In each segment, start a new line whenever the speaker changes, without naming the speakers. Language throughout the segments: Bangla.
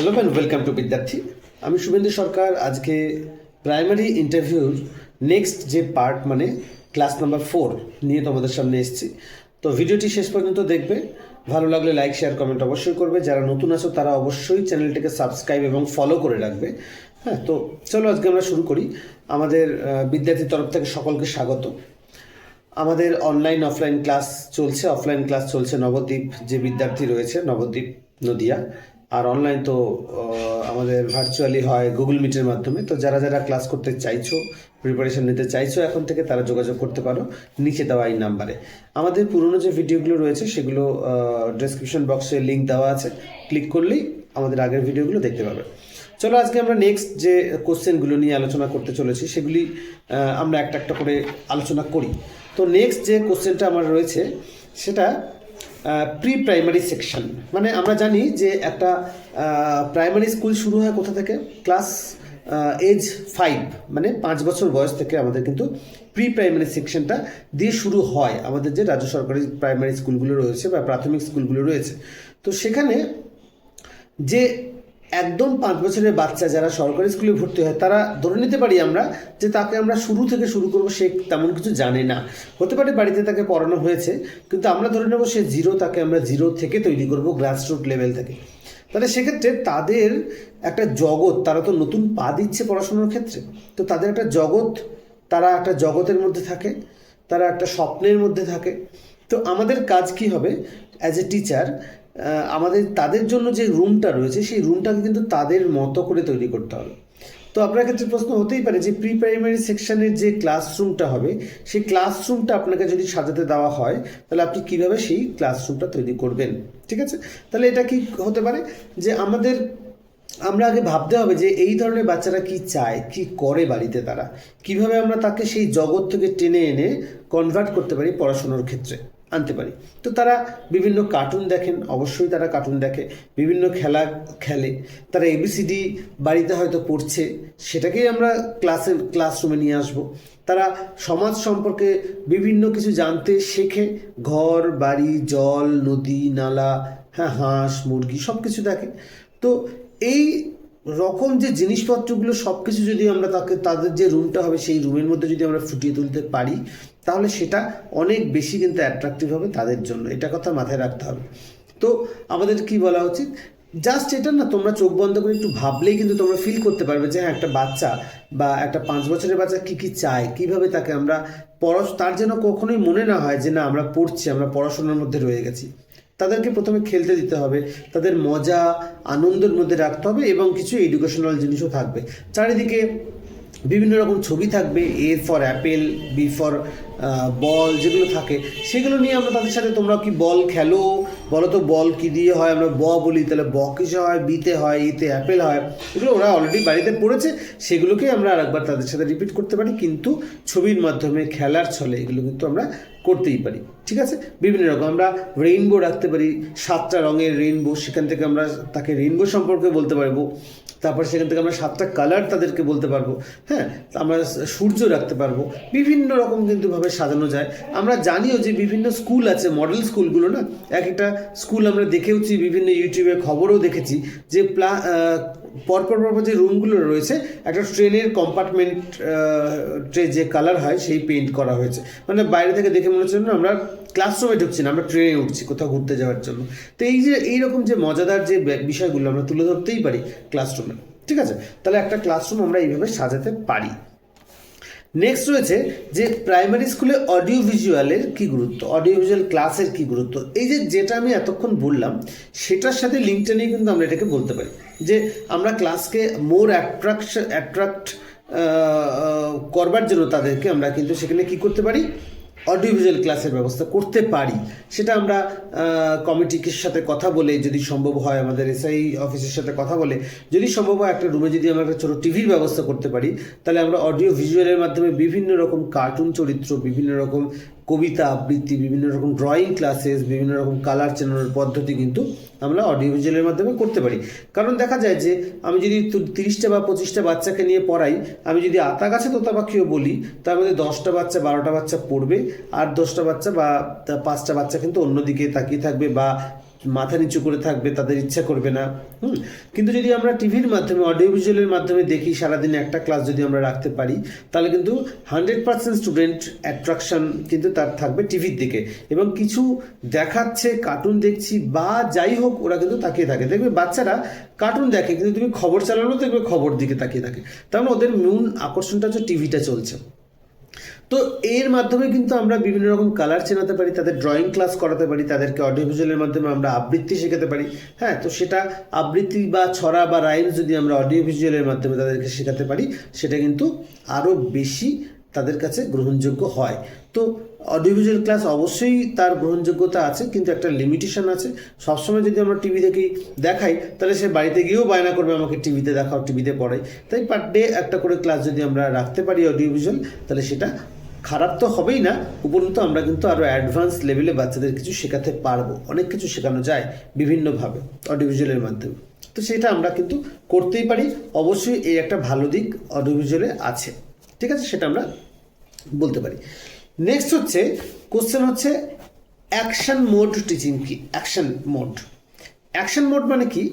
হ্যালো ম্যান ওয়েলকাম টু বিদ্যার্থী। আমি শুভেন্দু সরকার। আজকে প্রাইমারি ইন্টারভিউর নেক্সট যে পার্ট মানে ক্লাস নাম্বার ফোর নিয়ে তোমাদের সামনে এসেছি। তো ভিডিওটি শেষ পর্যন্ত দেখবে। ভালো লাগলে লাইক শেয়ার কমেন্ট অবশ্যই করবে। যারা নতুন আছো, তারা অবশ্যই চ্যানেলটিকে সাবস্ক্রাইব এবং ফলো করে রাখবে। হ্যাঁ তো চলো আজকে আমরা শুরু করি। আমাদের বিদ্যার্থীর তরফ থেকে সকলকে স্বাগত। আমাদের অনলাইন অফলাইন ক্লাস চলছে। অফলাইন ক্লাস চলছে নবদ্বীপ, যে বিদ্যার্থী রয়েছে, নবদ্বীপ নদিয়া। আর অনলাইন তো আমাদের ভার্চুয়ালি হয় গুগল মিটের মাধ্যমে। তো যারা যারা ক্লাস করতে চাইছো প্রিপারেশন নিতে চাইছো এখন থেকে তারা যোগাযোগ করতে পারো নিচে দেওয়া এই নাম্বারে আমাদের পুরনো যে ভিডিওগুলো রয়েছে সেগুলো ডেসক্রিপশন বক্সে লিঙ্ক দেওয়া আছে। ক্লিক করলেই আমাদের আগের ভিডিওগুলো দেখতে পাবে চলো আজকে আমরা নেক্সট যে কোশ্চেনগুলো নিয়ে আলোচনা করতে চলেছি, সেগুলি আমরা একটা একটা করে আলোচনা করি। তো নেক্সট যে কোশ্চেনটা আমার রয়েছে, সেটা প্রি প্রাইমারি সেকশন মানে আমরা জানি যে একটা প্রাইমারি স্কুল শুরু হয় কোথা থেকে? ক্লাস এজ ফাইভ মানে পাঁচ বছর বয়স থেকে আমাদের কিন্তু প্রি প্রাইমারি সেকশনটা দিয়ে শুরু হয়। আমাদের যে রাজ্য সরকারি প্রাইমারি স্কুলগুলো রয়েছে বা প্রাথমিক স্কুলগুলো রয়েছে। তো সেখানে যে একদম পাঁচ বছরের বাচ্চা যারা সরকারি স্কুলে ভর্তি হয়, তারা ধরে নিতে পারি আমরা যে তাকে আমরা শুরু থেকে শুরু করব, সে তেমন কিছু জানে না। হতে পারে বাড়িতে তাকে পড়ানো হয়েছে, কিন্তু আমরা ধরে নেব সে জিরো তাকে আমরা জিরো থেকে তৈরি করব গ্রাসরুট লেভেল থেকে। তাহলে সেক্ষেত্রে তাদের একটা জগৎ, তারা তো নতুন পা দিচ্ছে পড়াশোনার ক্ষেত্রে। তো তাদের একটা জগৎ, তারা একটা জগতের মধ্যে থাকে, তারা একটা স্বপ্নের মধ্যে থাকে। তো আমাদের কাজ কি হবে? অ্যাজ এ টিচার আমাদের, তাদের জন্য যে রুমটা রয়েছে, সেই রুমটাকে কিন্তু তাদের মতো করে তৈরি করতে হবে। তো আপনার ক্ষেত্রে প্রশ্ন হতেই পারে যে প্রি প্রাইমারি সেকশনের যে ক্লাসরুমটা হবে, সেই ক্লাসরুমটা আপনাকে যদি সাজাতে দেওয়া হয়, তাহলে আপনি কীভাবে সেই ক্লাসরুমটা তৈরি করবেন? ঠিক আছে? তাহলে এটা কি হতে পারে যে, আমাদের, আমরা আগে ভাবতে হবে যে, এই ধরনের বাচ্চারা কি চায়, কি করে বাড়িতে তারা? কীভাবে আমরা তাকে সেই জগৎ থেকে টেনে এনে কনভার্ট করতে পারি পড়াশোনার ক্ষেত্রে? আনতে পারি। তো তারা বিভিন্ন কার্টুন দেখেন, অবশ্যই তারা কার্টুন দেখে। বিভিন্ন খেলা খেলে। তারা এবিসিডি বাড়িতে হয়তো পড়ছে, সেটাকেই আমরা ক্লাসে ক্লাসরুমে নিয়ে আসব। তারা সমাজ সম্পর্কে বিভিন্ন কিছু জানতে শেখে। ঘর, বাড়ি, জল, নদী, নালা হ্যাঁ হাঁস, মুরগি সব কিছু দেখে। তো এই রকম যে জিনিসপত্রগুলো সব কিছু যদি আমরা তাকে, তাদের যে রুমটা হবে সেই রুমের মধ্যে যদি আমরা ফুটিয়ে তুলতে পারি, তাহলে সেটা অনেক বেশি কিন্তু অ্যাট্রাকটিভ হবে তাদের জন্য। এটা কথা মাথায় রাখতে হবে। তো আমাদের কি বলা উচিত? জাস্ট এটা না, তোমরা চোখ বন্ধ করে একটু ভাবলেই কিন্তু তোমরা ফিল করতে পারবে যে হ্যাঁ একটা বাচ্চা বা একটা পাঁচ বছরের বাচ্চা কী কী চায়, কীভাবে তাকে আমরা পড়াশ, তার যেন কখনোই মনে না হয় যে না, আমরা পড়ছি, আমরা পড়াশোনার মধ্যে রয়ে গেছি। তাদেরকে প্রথমে খেলতে দিতে হবে। তাদের মজা, আনন্দের মধ্যে রাখতে হবে এবং কিছু এডুকেশনাল জিনিসও থাকবে। চারিদিকে বিভিন্ন রকম ছবি থাকবে A for apple B for ball যেগুলো থাকে, সেগুলো নিয়ে আমরা তাদের সাথে তোমরা কি বল খেলো? বলো তো বল কি দিয়ে হয়? আমরা ব বলি, তাহলে ব কিসে হয়? বিতে হয় ইতে অ্যাপেল হয়। এগুলো ওরা অলরেডি বাড়িতে পড়েছে, সেগুলোকে আমরা আরেকবার তাদের সাথে রিপিট করতে পারি। কিন্তু ছবির মাধ্যমে খেলার ছলে এগুলো কিন্তু আমরা করতেই পারি। ঠিক আছে? বিভিন্ন রকম আমরা রেইনবো রাখতে পারি, সাতটা রঙের রেইনবো সেখান থেকে আমরা তাকে রেইনবো সম্পর্কে বলতে পারব। তারপর সেখান থেকে আমরা সাতটা কালার তাদেরকে বলতে পারব। হ্যাঁ? আমরা সূর্য রাখতে পারব। বিভিন্ন রকম কিন্তু ভাবে সাজানো যায়। আমরা জানিও যে বিভিন্ন স্কুল আছে মডেল স্কুলগুলো না? এক একটা স্কুল আমরা দেখেওছি, বিভিন্ন ইউটিউবে খবরও দেখেছি যে প্লা পরপর পরপর যে রুমগুলো রয়েছে, একটা ট্রেনের কম্পার্টমেন্ট ট্রে যে কালার হয়, সেই পেইন্ট করা হয়েছে। মানে বাইরে থেকে দেখে মনে হচ্ছে না আমরা ক্লাসরুমে ঢুকছি না, আমরা ট্রেনে উঠছি কোথাও ঘুরতে যাওয়ার জন্য। তো এই যে, এইরকম যে মজাদার যে বিষয়গুলো আমরা তুলে ধরতেই পারি ক্লাসরুমে ঠিক আছে? তাহলে একটা ক্লাসরুম আমরা এইভাবে সাজাতে পারি। নেক্সট রয়েছে যে প্রাইমারি স্কুলে অডিও ভিজুয়ালের কী গুরুত্ব? অডিও ভিজুয়াল ক্লাসের কী গুরুত্ব? এই যে যেটা আমি এতক্ষণ বললাম, সেটার সাথে লিঙ্কটা নিয়ে কিন্তু আমরা এটাকে বলতে পারি। যে আমরা ক্লাসকে মোর অ্যাট্রাকশন অ্যাট্রাক্ট করবার জন্য তাদেরকে আমরা কিন্তু সেখানে কী করতে পারি? অডিও ভিজুয়াল ক্লাসের ব্যবস্থা করতে পারি। সেটা আমরা কমিটির সাথে কথা বলে, যদি সম্ভব হয় আমাদের এসআই অফিসের সাথে কথা বলে, যদি সম্ভব হয় একটা রুমে যদি আমরা একটা ছোটো টিভির ব্যবস্থা করতে পারি, তাহলে আমরা অডিও ভিজুয়ালের মাধ্যমে বিভিন্ন রকম কার্টুন চরিত্র, বিভিন্ন রকম কবিতা আবৃত্তি, বিভিন্ন রকম ড্রয়িং ক্লাসেস বিভিন্ন রকম কালার চেনানোর পদ্ধতি কিন্তু আমরা অডিও ভিজুয়ালের মাধ্যমে করতে পারি। কারণ দেখা যায় যে, আমি যদি তিরিশটা বা পঁচিশটা বাচ্চাকে নিয়ে পড়াই, আমি যদি আতা গাছে তোতা পাখিও বলি, তার মধ্যে দশটা বাচ্চা, বারোটা বাচ্চা পড়বে, আর দশটা বাচ্চা বা পাঁচটা বাচ্চা কিন্তু অন্যদিকে তাকিয়ে থাকবে বা মাথা নিচু করে থাকবে, তাদের ইচ্ছা করবে না, হুম? কিন্তু যদি আমরা টিভির মাধ্যমে অডিও ভিজুয়ালের মাধ্যমে দেখি সারাদিনে একটা ক্লাস যদি আমরা রাখতে পারি, তাহলে কিন্তু হান্ড্রেড পার্সেন্ট স্টুডেন্ট অ্যাট্রাকশন কিন্তু তার থাকবে টিভির দিকে। এবং কিছু দেখাচ্ছে কার্টুন দেখছি, বা যাই হোক, ওরা কিন্তু তাকিয়ে থাকে। দেখবে বাচ্চারা কার্টুন দেখে, কিন্তু তুমি খবর চালানো দেখবে খবর দিকে তাকিয়ে থাকে। তার মানে ওদের মূল আকর্ষণটা হচ্ছে টিভিটা চলছে। তো এর মাধ্যমে কিন্তু আমরা বিভিন্ন রকম কালার চেনাতে পারি, তাদের ড্রয়িং ক্লাস করাতে পারি, তাদেরকে অডিও ভিজুয়ালের মাধ্যমে আমরা আবৃত্তি শেখাতে পারি। হ্যাঁ তো সেটা আবৃত্তি বা ছড়া বা রাইমস যদি আমরা অডিও ভিজুয়ালের মাধ্যমে তাদেরকে শেখাতে পারি, সেটা কিন্তু আরও বেশি তাদের কাছে গ্রহণযোগ্য হয়। তো অডিও ভিজুয়াল ক্লাস অবশ্যই তার গ্রহণযোগ্যতা আছে, কিন্তু একটা লিমিটেশন আছে। সবসময় যদি আমরা টিভি থেকে দেখাই, তাহলে সে বাড়িতে গিয়েও বায়না করবে আমাকে টিভিতে দেখাও টিভিতে পড়াই। তাই পার ডে একটা করে ক্লাস যদি আমরা রাখতে পারি অডিও ভিজুয়াল তাহলে সেটা খারাপ তো হবেই না, উপরন্তু আমরা কিন্তু আরও অ্যাডভান্স লেভেলে বাচ্চাদের কিছু শেখাতে পারব। অনেক কিছু শেখানো যায় বিভিন্নভাবে অডিভিজুয়ালের মাধ্যমে। তো সেটা আমরা কিন্তু করতেই পারি। অবশ্যই এই একটা ভালো দিক অডিওভিজুয়ালে আছে। ঠিক আছে? সেটা আমরা বলতে পারি। নেক্সট হচ্ছে কোশ্চেন হচ্ছে অ্যাকশন মোড টিচিং কি? অ্যাকশন মোড অ্যাকশন মোড মানে কি?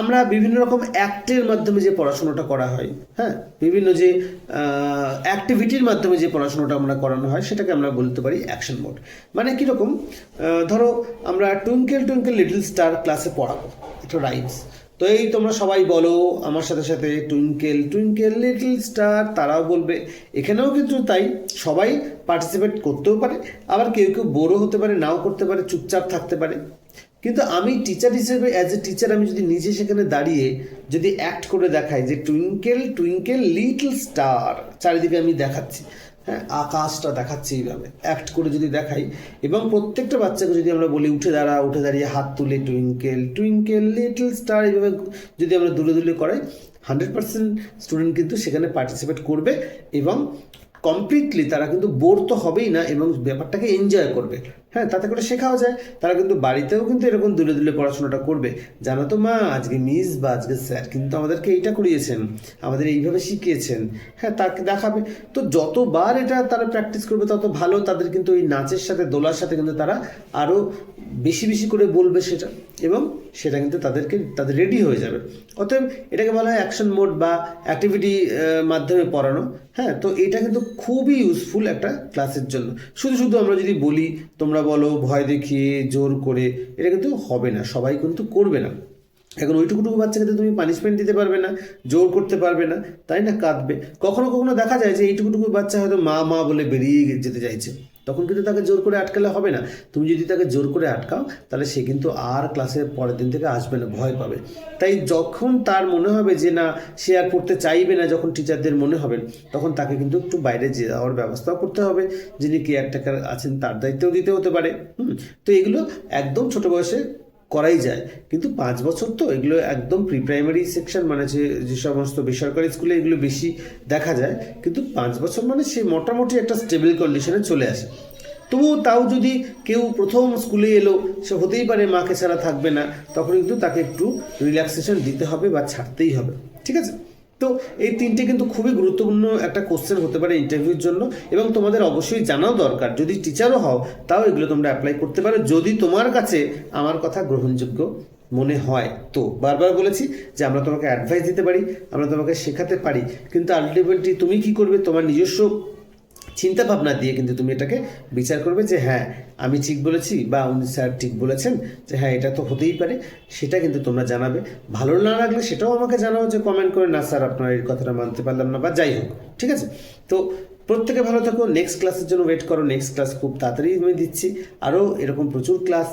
আমরা বিভিন্ন রকম অ্যাক্টের মাধ্যমে যে পড়াশোনাটা করা হয় হ্যাঁ? বিভিন্ন যে অ্যাক্টিভিটির মাধ্যমে যে পড়াশোনাটা আমরা করানো হয়, সেটাকে আমরা বলতে পারি অ্যাকশন মোড মানে কীরকম ধরো আমরা টুইঙ্কেল টুইঙ্কেল লিটল স্টার ক্লাসে পড়াবো এটা রাইমস তো এই তোমরা সবাই বলো, আমার সাথে সাথে টুইঙ্কেল টুইঙ্কেল লিটল স্টার, তারাও বলবে। এখানেও কিন্তু তাই, সবাই পার্টিসিপেট করতেও পারে, আবার কেউ কেউ বোরও হতে পারে, নাও করতে পারে, চুপচাপ থাকতে পারে। কিন্তু আমি টিচার হিসেবে অ্যাজ এ টিচার আমি যদি নিজে সেখানে দাঁড়িয়ে যদি অ্যাক্ট করে দেখাই যে টুইঙ্কেল টুইঙ্কেল লিটল স্টার চারিদিকে আমি দেখাচ্ছি হ্যাঁ আকাশটা দেখাচ্ছি এইভাবে অ্যাক্ট করে যদি দেখাই, এবং প্রত্যেকটা বাচ্চাকে যদি আমরা বলি, উঠে দাঁড়া, উঠে দাঁড়িয়ে হাত তুলে টুইঙ্কেল টুইঙ্কেল লিটল স্টার এইভাবে যদি আমরা দুলে দুলে করাই হান্ড্রেড পার্সেন্ট স্টুডেন্ট কিন্তু সেখানে পার্টিসিপেট করবে এবং কমপ্লিটলি তারা কিন্তু বোর তো হবেই না এবং ব্যাপারটাকে এনজয় করবে। হ্যাঁ তাতে করে শেখাও যায়। তারা কিন্তু বাড়িতেও কিন্তু এরকম দুলে দুলে পড়াশোনাটা করবে। জানো তো মা, আজকে মিস বা আজকে স্যার কিন্তু আমাদেরকে এইটা করিয়েছেন, আমাদের এইভাবে শিখিয়েছেন। হ্যাঁ তাকে দেখাবে তো যতবার এটা তারা প্র্যাকটিস করবে, তত ভালো তাদের কিন্তু ওই নাচের সাথে, দোলার সাথে কিন্তু তারা আরও বেশি বেশি করে বলবে সেটা এবং সেটা কিন্তু তাদেরকে, তাদের রেডি হয়ে যাবে। অতএব এটাকে বলা হয় অ্যাকশন মোড বা অ্যাক্টিভিটি মাধ্যমে পড়ানো। হ্যাঁ তো এটা কিন্তু খুবই ইউজফুল একটা ক্লাসের জন্য। শুধু শুধু আমরা যদি বলি, তোমরা বলো, ভয় দেখিয়ে, জোর করে, এটা কিন্তু হবে না, সবাই কিন্তু করবে না। এখন ওইটুকুটুকু বাচ্চাকে তো তুমি পানিশমেন্ট দিতে পারবে না, জোর করতে পারবে না, তাই না? কাঁদবে। কখনো কখনো দেখা যায় যে এইটুকুটুকু বাচ্চা হয়তো মা মা বলে বেরিয়ে যেতে চাইছে। তখন কিন্তু তাকে জোর করে আটকালে হবে না। তুমি যদি তাকে জোর করে আটকাও, তাহলে সে কিন্তু আর ক্লাসের পরের দিন থেকে আসবে না, ভয় পাবে। তাই যখন তার মনে হবে যে না, সে আর পড়তে চাইবে না যখন টিচারদের মনে হবে, তখন তাকে কিন্তু একটু বাইরে যাওয়ার ব্যবস্থাও করতে হবে। যিনি কেয়ারটেকার আছেন, তার দায়িত্বও দিতে হতে পারে। হুম, তো এগুলো একদম ছোট বয়সে করাই যায়। কিন্তু পাঁচ বছর তো এগুলো একদম প্রি প্রাইমারি সেকশন মানে যে যে সমস্ত বেসরকারি স্কুলে এগুলো বেশি দেখা যায়। কিন্তু পাঁচ বছর মানে সে মোটামুটি একটা স্টেবল কন্ডিশনে চলে আসে। তবুও তাও যদি কেউ প্রথম স্কুলে এলো, সে হতেই পারে মাকে ছাড়া থাকবে না, তখন কিন্তু তাকে একটু রিল্যাক্সেশন দিতে হবে বা ছাড়তেই হবে। ঠিক আছে? তো এই তিনটে কিন্তু খুবই গুরুত্বপূর্ণ একটা কোশ্চেন হতে পারে ইন্টারভিউর জন্য এবং তোমাদের অবশ্যই জানাও দরকার। যদি টিচারও হও, তাও এগুলো তোমরা অ্যাপ্লাই করতে পারো। যদি তোমার কাছে আমার কথা গ্রহণযোগ্য মনে হয় তো। বারবার বলেছি যে আমরা তোমাকে অ্যাডভাইস দিতে পারি, আমরা তোমাকে শেখাতে পারি, কিন্তু আলটিমেটলি তুমি কি করবে? তোমার নিজস্ব চিন্তা ভাবনা দিয়ে কিন্তু তুমি এটাকে বিচার করবে যে হ্যাঁ আমি ঠিক বলেছি বা উনি স্যার ঠিক বলেছেন যে হ্যাঁ এটা তো হতেই পারে। সেটা কিন্তু তোমরা জানাবে। ভালো না লাগলে সেটাও আমাকে জানাও যে কমেন্ট করে, না স্যার, আপনার এই কথাটা মানতে পারলাম না। বা যাই হোক, ঠিক আছে? তো প্রত্যেকে ভালো থাকো। নেক্সট ক্লাসের জন্য ওয়েট করো। নেক্সট ক্লাস খুব তাড়াতাড়ি আমি দিচ্ছি। আরও এরকম প্রচুর ক্লাস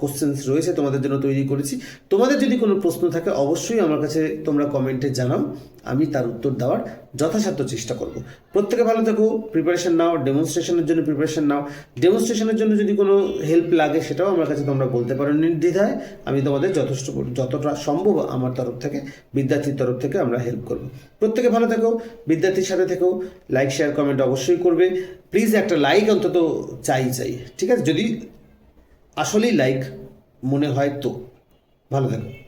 কোশ্চেন্স রয়েছে তোমাদের জন্য তৈরি করেছি। তোমাদের যদি কোনো প্রশ্ন থাকে, অবশ্যই আমার কাছে তোমরা কমেন্টে জানাও। আমি তার উত্তর দেওয়ার যথাসাধ্য চেষ্টা করব। প্রত্যেকে ভালো থাকো প্রিপারেশন নাও ডেমনস্ট্রেশনের জন্য প্রিপারেশন নাও। ডেমনস্ট্রেশনের জন্য যদি কোনো হেল্প লাগে সেটাও আমার কাছে তোমরা বলতে পারো নির্দ্বিধায়। আমি তোমাদের যথেষ্ট যতটা সম্ভব আমার তরফ থেকে, বিদ্যার্থীর তরফ থেকে আমরা হেল্প করব। প্রত্যেকে ভালো থেকো, বিদ্যার্থীর সাথে থেকো লাইক শেয়ার কমেন্ট অবশ্যই করবে। প্লিজ একটা লাইক অন্তত চাই চাই, ঠিক আছে? যদি আসলেই লাইক মনে হয় তো, ভালো থাকো।